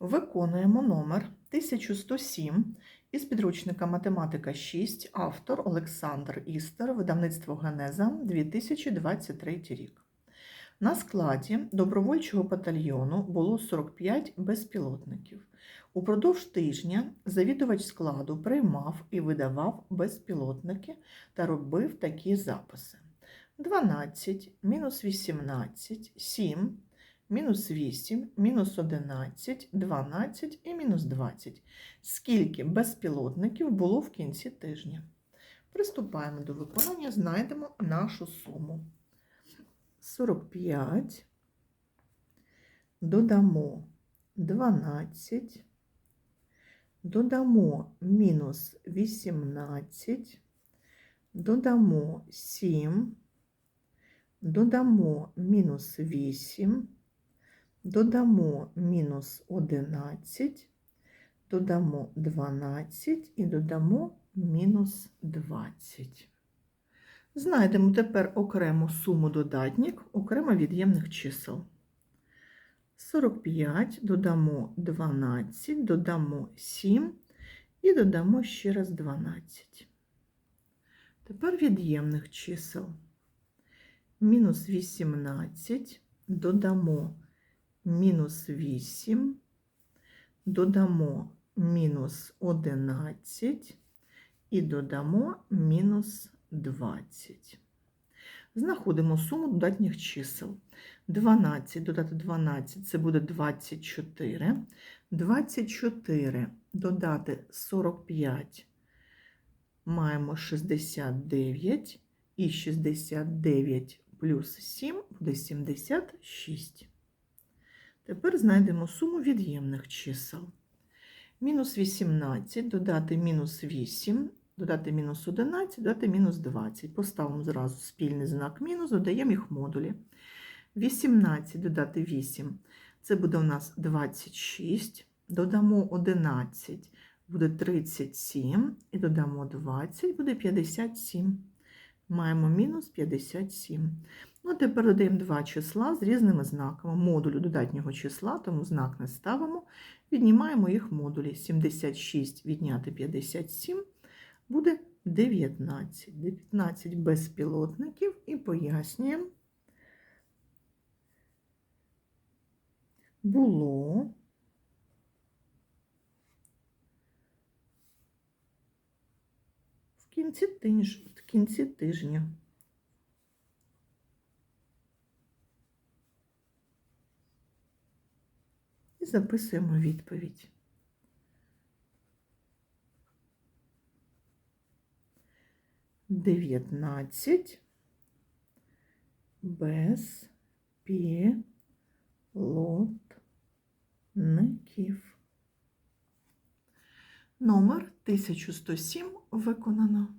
Виконуємо номер 1107 із підручника Математика 6, автор Олександр Істер, видавництво Генеза 2023 рік. На складі добровольчого батальйону було 45 безпілотників. Упродовж тижня завідувач складу приймав і видавав безпілотники та робив такі записи: 12, мінус 18, 7, мінус 8, мінус 11, 12 і мінус 20. Скільки безпілотників було в кінці тижня? Приступаємо до виконання, знайдемо нашу суму. 45, додамо 12, додамо мінус 18, додамо 7, додамо мінус 8, додамо мінус 11, додамо 12 і додамо мінус 20. Знайдемо тепер окрему суму додатнік, окремо від'ємних чисел. 45 додамо 12, додамо 7 і додамо ще раз 12. Тепер від'ємних чисел. Мінус 18 додамо мінус 8, додамо мінус 11 і додамо мінус 20. Знаходимо суму додатніх чисел. 12 додати 12 це буде 24. 24 додати 45 маємо 69. І 69 плюс 7 буде 76. Тепер знайдемо суму від'ємних чисел. Мінус 18 додати мінус 8 додати мінус 11, додати мінус 20. Поставимо зразу спільний знак мінус, додаємо їх модулі. 18 додати 8, це буде у нас 26, додамо 11, буде 37, і додамо 20, буде 57. Маємо мінус 57. Ну, тепер додаємо два числа з різними знаками. Модулю додатнього числа, тому знак не ставимо. Віднімаємо їх модулі. 76 відняти 57 буде 19. 19 безпілотників і пояснюємо. Було в кінці, тижня. Записуємо відповідь. Дев'ятнадцять безпілотників. Номер 1107 виконано.